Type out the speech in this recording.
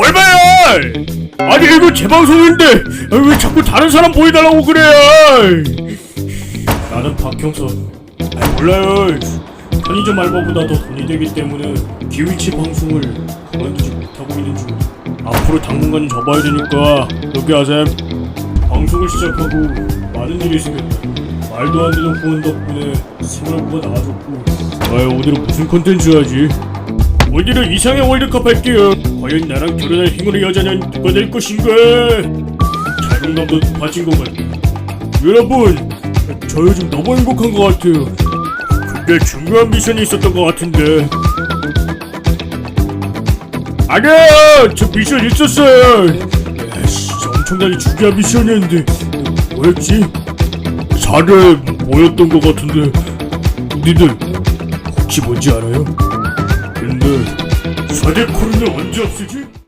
얼마야? 아니 이거 제 방송인데 왜 자꾸 다른 사람 보여달라고 그래? 나는 박형서. 아니 몰라요. 편의점 알바보다 더 돈이 되기 때문에 기위치 방송을 그만두지 못하고 있는 중. 앞으로 당분간 접어야 되니까 여기 아셈 방송을 시작하고 많은 일이 생겼다. 말도 안 되는 후원 덕분에 생활고가 나아졌고. 아 오늘은 무슨 콘텐츠 하지? 오늘은 이상의 월드컵 할게요. 과연 나랑 결혼할 행운의 여자는 누가 될 것인가? 자존감도 높아진 것 같아. 여러분, 저 요즘 너무 행복한 것 같아요. 근데 중요한 미션이 있었던 것 같은데. 아니야, 저 미션 있었어요. 에이씨, 엄청나게 중요한 미션이었는데 뭐였지? 사례 뭐였던 것 같은데. 니들 혹시 뭔지 알아요? 사제 코인을 언제 없애지?